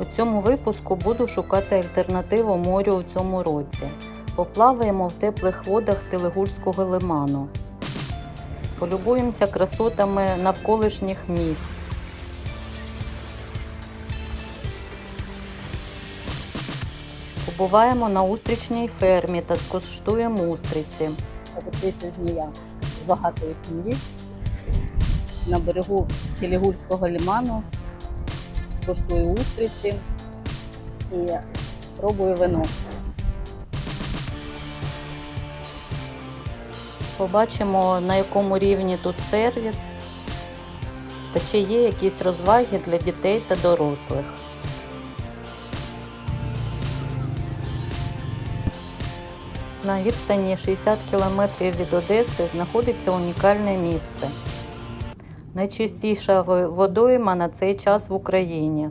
У цьому випуску буду шукати альтернативу морю у цьому році. Поплаваємо в теплих водах Телегульського лиману. Полюбуємося красотами навколишніх місць. Побуваємо на устрічній фермі та скуштуємо устриці. Сьогодні я багатої сім'ї на берегу Телегульського лиману. Коштую устриці і пробую вино. Побачимо, на якому рівні тут сервіс та чи є якісь розваги для дітей та дорослих. На відстані 60 км від Одеси знаходиться унікальне місце. Найчистіша водойма на цей час в Україні.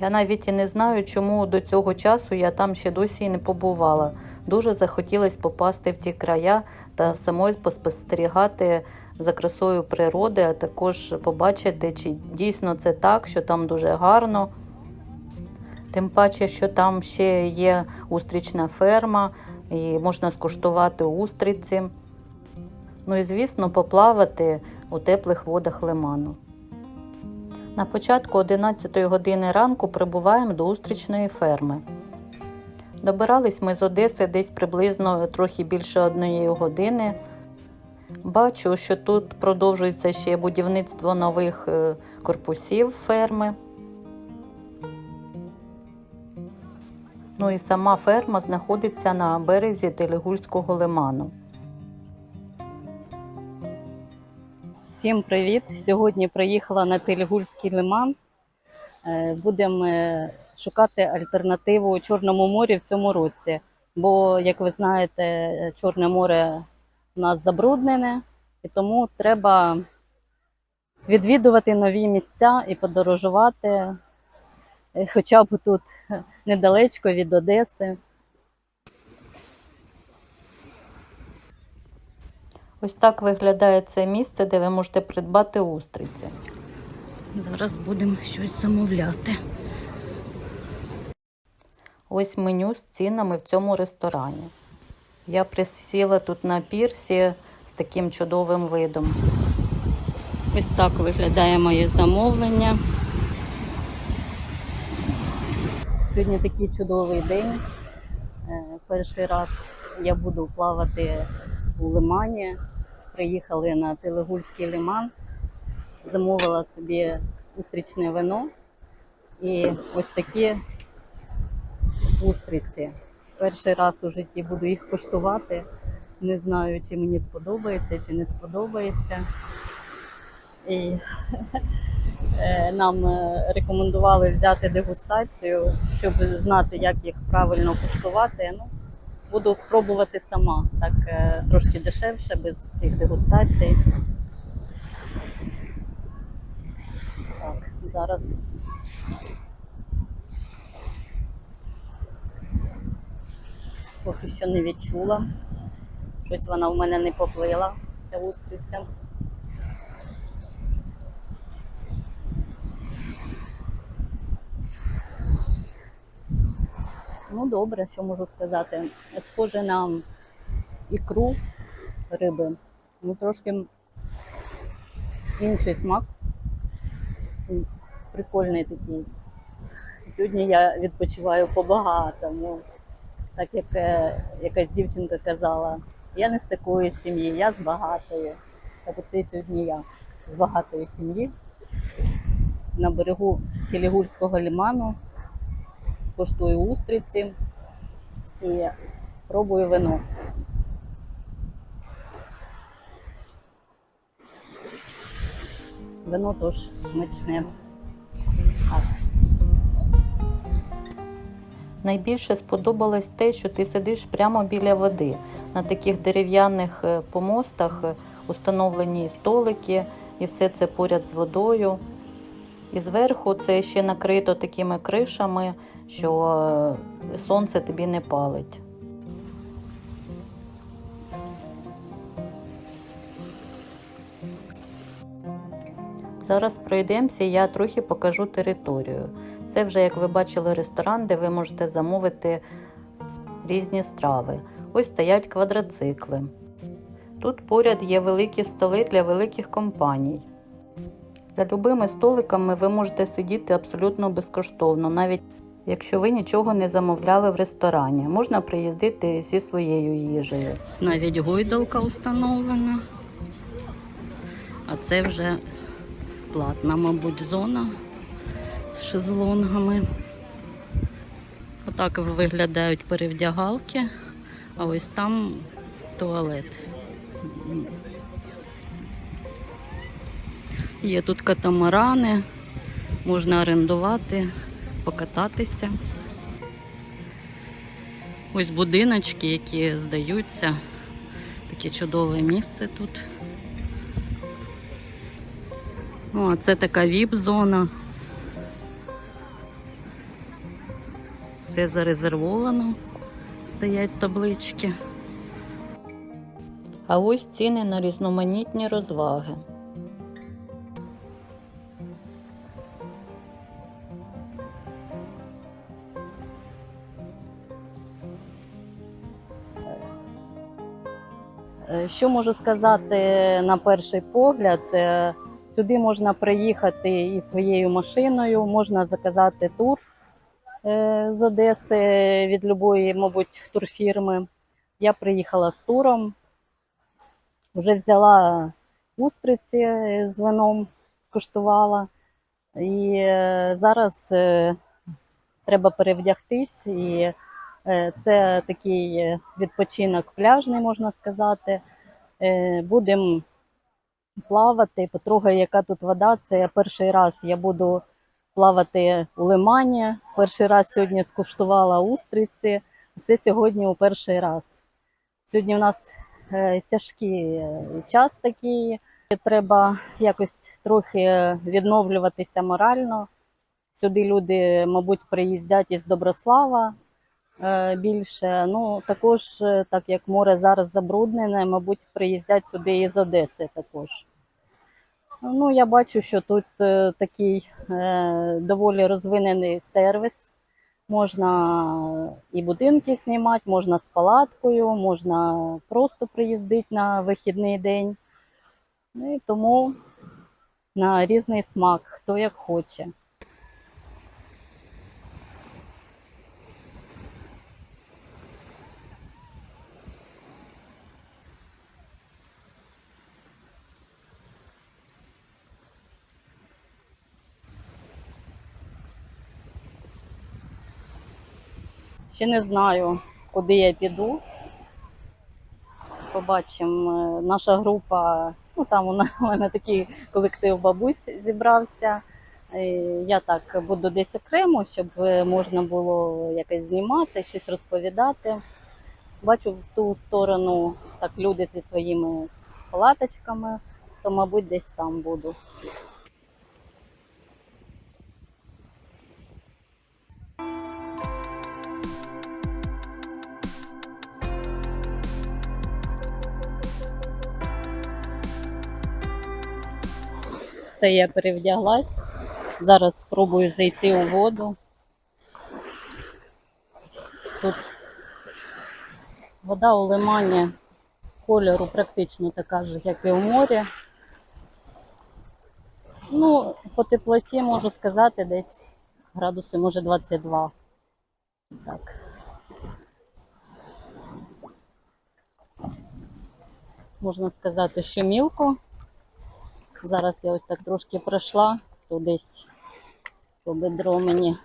Я навіть і не знаю, чому до цього часу я там ще досі не побувала. Дуже захотілося попасти в ті края та самою поспостерігати за красою природи, а також побачити, чи дійсно це так, що там дуже гарно. Тим паче, що там ще є устрічна ферма, і можна скуштувати устриці. Ну і, звісно, поплавати у теплих водах лиману. На початку 11 години ранку прибуваємо до устрічної ферми. Добирались ми з Одеси десь приблизно трохи більше однієї години. Бачу, що тут продовжується ще будівництво нових е, корпусів ферми. Ну і сама ферма знаходиться на березі Телегульського лиману. Всім привіт! Сьогодні приїхала на Телегульський лиман. Е, Будемо шукати альтернативу Чорному морю в цьому році. Бо, як ви знаєте, Чорне море у нас забруднене, і тому треба відвідувати нові місця і подорожувати, е, хоча б тут е, недалечко від Одеси. Ось так виглядає це місце, де ви можете придбати устриці. Зараз будемо щось замовляти. Ось меню з цінами в цьому ресторані. Я присіла тут на пірсі з таким чудовим видом. Ось так виглядає моє замовлення. Сьогодні такий чудовий день. Е, Перший раз я буду плавати у лимані. Приїхали на Телегульський лиман, замовила собі устрічне вино і ось такі устриці. Перший раз у житті буду їх коштувати. Не знаю, чи мені сподобається, чи не сподобається. І е, нам е, рекомендували взяти дегустацію, щоб знати, як їх правильно куштувати. Ну, буду пробувати сама, так е, трошки дешевше, без цих дегустацій. Так, зараз. Поки що не відчула. Щось вона в мене не поплила, ця устриця. Ну, добре, що можу сказати. Схоже на ікру риби. Ну, трошки інший смак. Прикольний такий. Сьогодні я відпочиваю по-багатому. Так як е, якась дівчинка казала, я не з такої сім'ї, я з багатої. Так оце сьогодні я з багатої сім'ї. На берегу Телегульського лиману коштую устриці і пробую вино. Вино теж смачне. Найбільше сподобалось те, що ти сидиш прямо біля води. На таких дерев'яних е, помостах е, установлені столики, і все це поряд з водою. І зверху це ще накрито такими кришами, що е, сонце тобі не палить. Зараз пройдемося, і я трохи покажу територію. Це вже, як ви бачили, ресторан, де ви можете замовити різні страви. Ось стоять квадроцикли. Тут поряд є великі столи для великих компаній. За любими столиками ви можете сидіти абсолютно безкоштовно, навіть якщо ви нічого не замовляли в ресторані. Можна приїздити зі своєю їжею. Навіть гойдалка встановлена. А це вже платна, мабуть, зона з шезлонгами. Отак виглядають перевдягалки, а ось там туалет. Є тут катамарани, можна орендувати, покататися. Ось будиночки, які здаються. Таке чудове місце тут. О, це така віп-зона. Все зарезервовано, стоять таблички. А ось ціни на різноманітні розваги. Що можу сказати на перший погляд? Е, Сюди можна приїхати із своєю машиною, можна заказати тур е, з Одеси від любої, мабуть, турфірми. Я приїхала з туром, вже взяла устриці з вином, скуштувала. І е, зараз е, треба перевдягтись. І е, це такий е, відпочинок пляжний, можна сказати. Е, Будемо плавати, потрогаю, яка тут вода. Це перший раз я буду плавати у лимані. Перший раз сьогодні скуштувала устриці. Це сьогодні у перший раз. Сьогодні у нас е, тяжкий час такий. Треба якось трохи відновлюватися морально. Сюди люди, мабуть, приїздять із Доброслава більше. Ну, також, е, так як море зараз забруднене, мабуть, приїздять сюди із Одеси також. Ну, я бачу, що тут е, такий е, доволі розвинений сервіс. Можна і будинки знімати, можна з палаткою, можна просто приїздити на вихідний день. Ну, і тому на різний смак, хто як хоче. Ще не знаю, куди я піду. Побачимо. Е, Наша група, ну там у мене такий колектив бабусь зібрався. Е, Я так буду десь окремо, щоб е, можна було якось знімати, щось розповідати. Бачу в ту сторону так люди зі своїми палаточками, то, мабуть, десь там буду. Все, я перевдяглась. Зараз спробую зайти у воду. Тут вода у лимані кольору практично така ж, як і у морі. Ну, по теплоті можу сказати, десь градуси, може 22. Так. Можна сказати, що мілко. Зараз я ось так трошки пройшла, то по бедро мені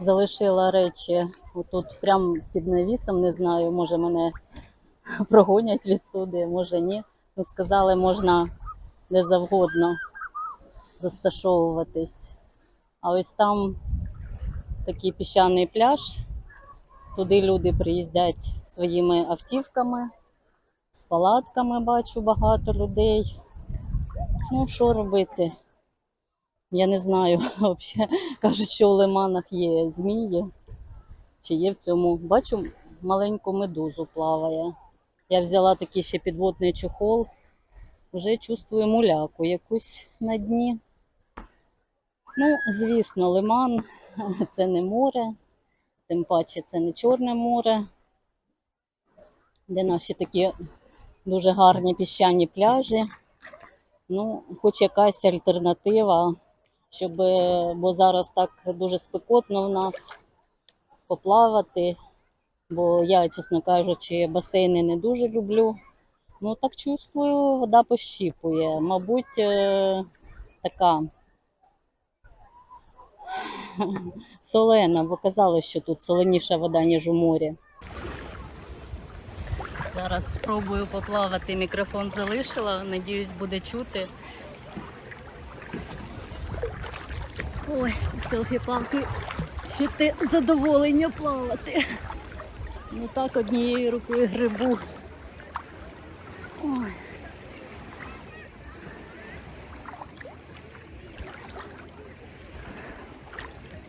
залишила речі отут прямо під навісом, не знаю, може мене прогонять відтуди, може ні. Ну, сказали, можна де завгодно розташовуватись. А ось там такий піщаний пляж. Туди люди приїздять своїми автівками, з палатками бачу багато людей. Ну, що робити? Я не знаю. Взагалі кажуть, що у лиманах є змії. Чи є в цьому? Бачу, маленьку медузу плаває. Я взяла такий ще підводний чохол. вже чувствую муляку якусь на дні. Ну, звісно, лиман це не море, тим паче це не Чорне море, де наші такі дуже гарні піщані пляжі. Ну, хоч якась альтернатива, щоб, е, бо зараз так дуже спекотно в нас поплавати, бо я, чесно кажучи, басейни не дуже люблю. Ну, так чувствую, вода пощіпує. Мабуть, е, така солена, бо казали, що тут соленіша вода, ніж у морі. Зараз спробую поплавати, мікрофон залишила, надіюсь, буде чути. Ой, селфі палки ще те задоволення плавати. Ну так однією рукою грибу. Ой.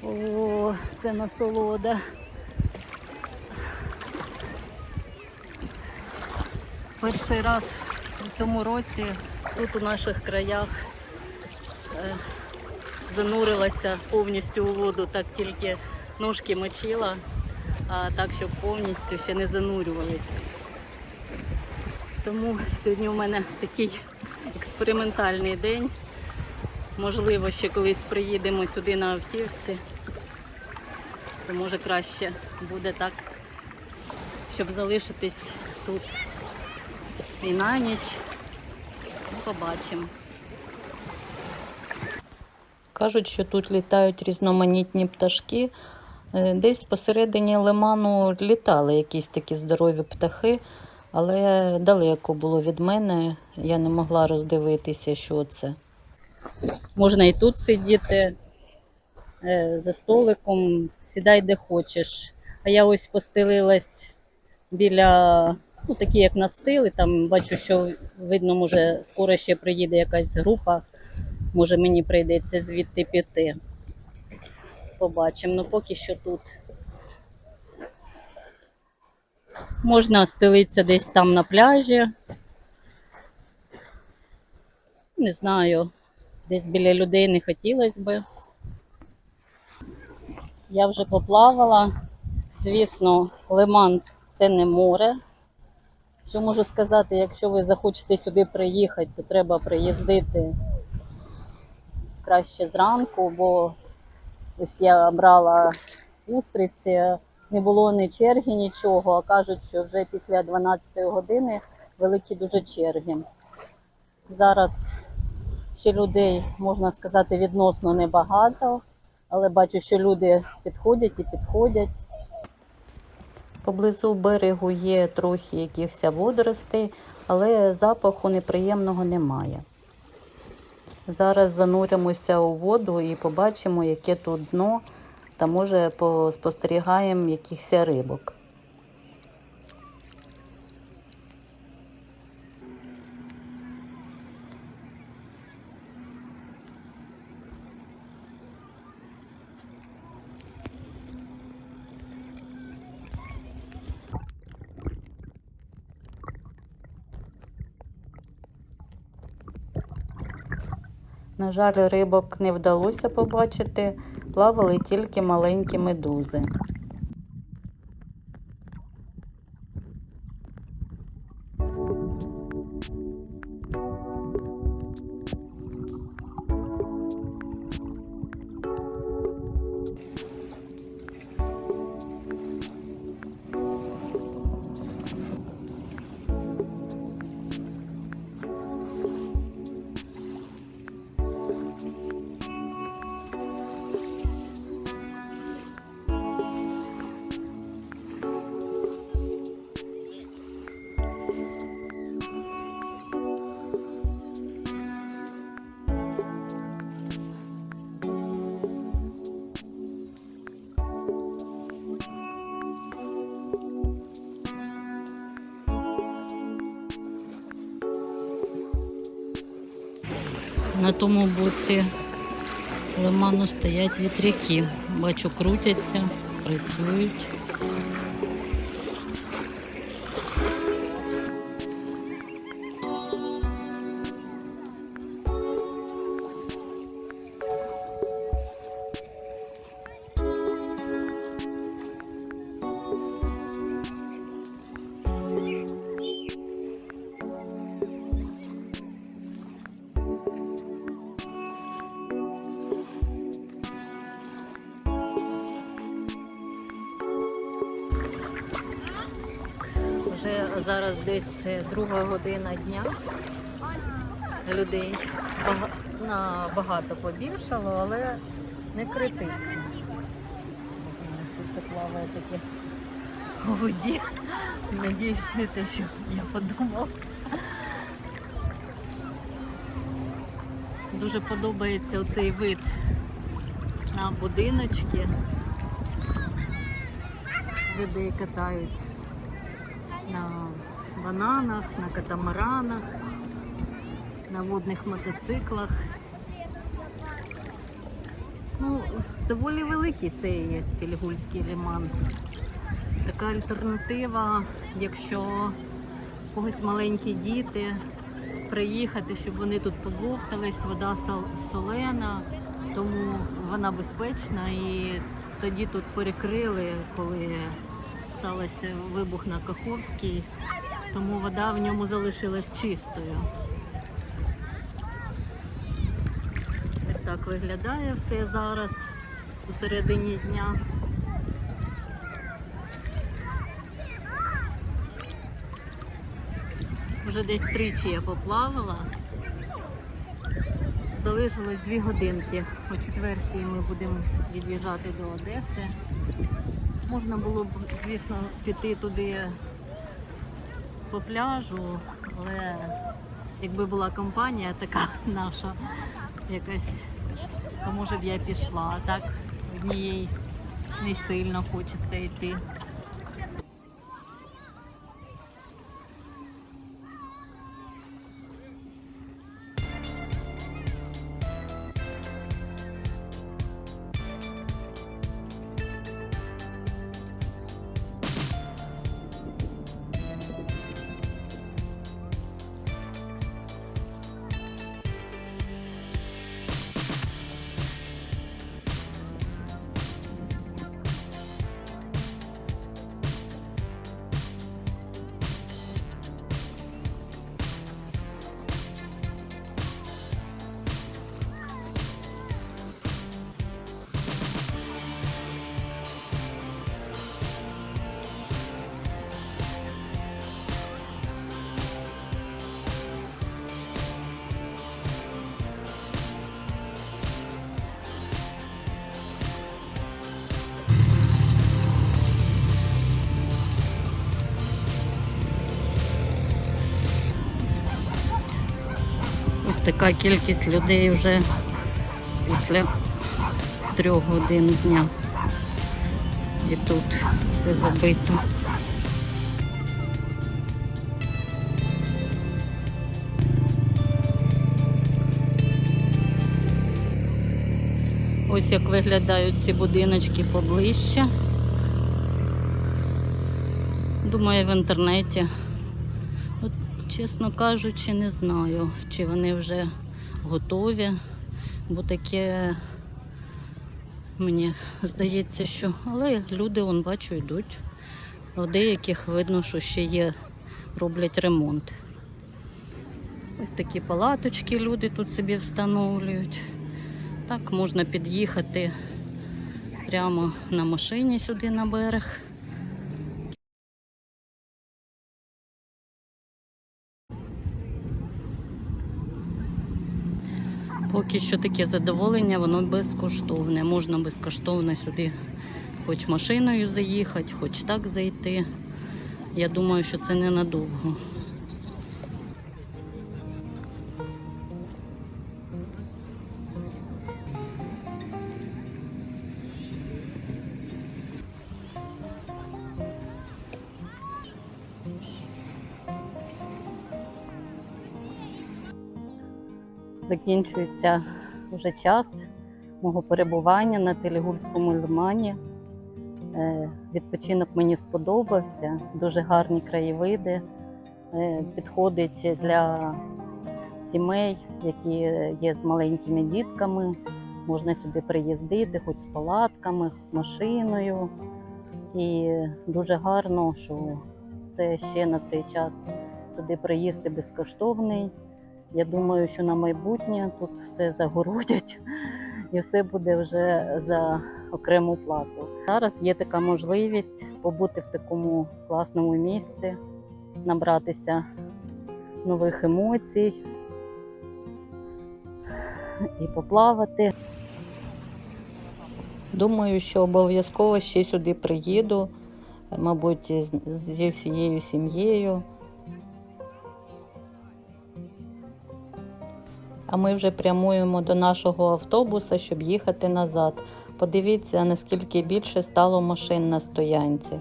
О, це насолода. Перший раз у цьому році тут у наших краях е, занурилася повністю у воду, так тільки ножки мочила, а так, щоб повністю ще не занурювались. Тому сьогодні у мене такий експериментальний день. Можливо, ще колись приїдемо сюди на автівці, то може краще буде так, щоб залишитись тут і на ніч. Ну, побачимо. Кажуть, що тут літають різноманітні пташки. Е, Десь посередині лиману літали якісь такі здорові птахи, але далеко було від мене. Я не могла роздивитися, що це. Можна і тут сидіти е, за столиком, сідай де хочеш. А я ось постелилась біля, ну такі як настили, там бачу, що видно, може, скоро ще приїде якась група. Може, мені прийдеться звідти піти. Побачимо. Ну поки що тут. Можна стелитися десь там на пляжі. Не знаю, десь біля людей не хотілося би. Я вже поплавала. Звісно, лиман це не море. Що можу сказати, якщо ви захочете сюди приїхати, то треба приїздити краще зранку, бо ось я брала устриці, не було ні черги, нічого, а кажуть, що вже після 12 години великі дуже черги. Зараз ще людей, можна сказати, відносно небагато, але бачу, що люди підходять і підходять. Поблизу берегу є трохи якихось водоростей, але запаху неприємного немає. Зараз зануримося у воду і побачимо, яке тут дно, та може поспостерігаємо якихось рибок. На жаль, рибок не вдалося побачити, плавали тільки маленькі медузи. Тому боці лиману стоять вітряки. Бачу, крутяться, працюють. Зараз десь друга година дня. Людей набагато побільшало, але не критично. Не знаю, що це плаває таке у воді. Надіюсь, не те, що я подумав. Дуже подобається оцей вид на будиночки. Людей катають на бананах, на катамаранах, на водних мотоциклах. Ну, доволі великий цей Фільгульський лиман. Така альтернатива, якщо когось маленькі діти, приїхати, щоб вони тут побовтались, вода сол- солена, тому вона безпечна і тоді тут перекрили, коли стався вибух на Каховській, тому вода в ньому залишилась чистою. Ось так виглядає все зараз у середині дня. Вже десь тричі я поплавала. Залишилось дві годинки. О четвертій ми будемо від'їжджати до Одеси. Можна було б, звісно, піти туди по пляжу, але якби була компанія така наша якась, то може б я пішла. А так однієї не сильно хочеться йти. Така кількість людей вже після трьох годин дня. І тут все забито. Ось як виглядають ці будиночки поближче. Думаю, в інтернеті. Чесно кажучи, не знаю, чи вони вже готові, бо таке мені здається, що. Але люди, он бачу, йдуть. У деяких видно, що ще є, роблять ремонт. Ось такі палаточки люди тут собі встановлюють. Так можна під'їхати прямо на машині сюди на берег. Поки що таке задоволення, воно безкоштовне. Можна безкоштовно сюди хоч машиною заїхати, хоч так зайти. Я думаю, що це ненадовго. Закінчується вже час мого перебування на Телегульському лимані. Е, Відпочинок мені сподобався, дуже гарні краєвиди. Е, Підходить для сімей, які є з маленькими дітками. Можна сюди приїздити, хоч з палатками, машиною. І дуже гарно, що це ще на цей час сюди приїзд безкоштовний. Я думаю, що на майбутнє тут все загородять і все буде вже за окрему плату. Зараз є така можливість побути в такому класному місці, набратися нових емоцій і поплавати. Думаю, що обов'язково ще сюди приїду, мабуть, зі всією сім'єю. А ми вже прямуємо до нашого автобуса, щоб їхати назад. Подивіться, наскільки більше стало машин на стоянці.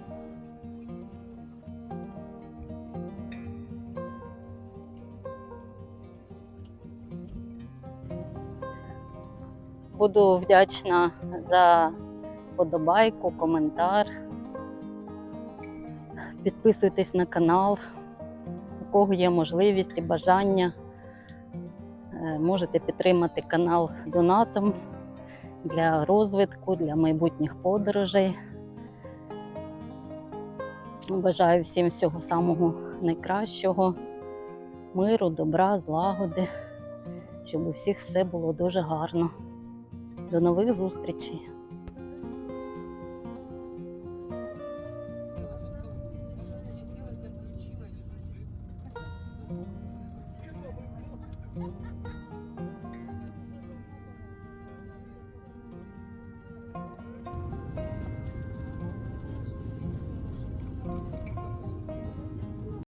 Буду вдячна за подобайку, коментар. Підписуйтесь на канал, у кого є можливість і бажання. Е, Можете підтримати канал донатом для розвитку, для майбутніх подорожей. Бажаю всім всього самого найкращого, миру, добра, злагоди, щоб у всіх все було дуже гарно. До нових зустрічей!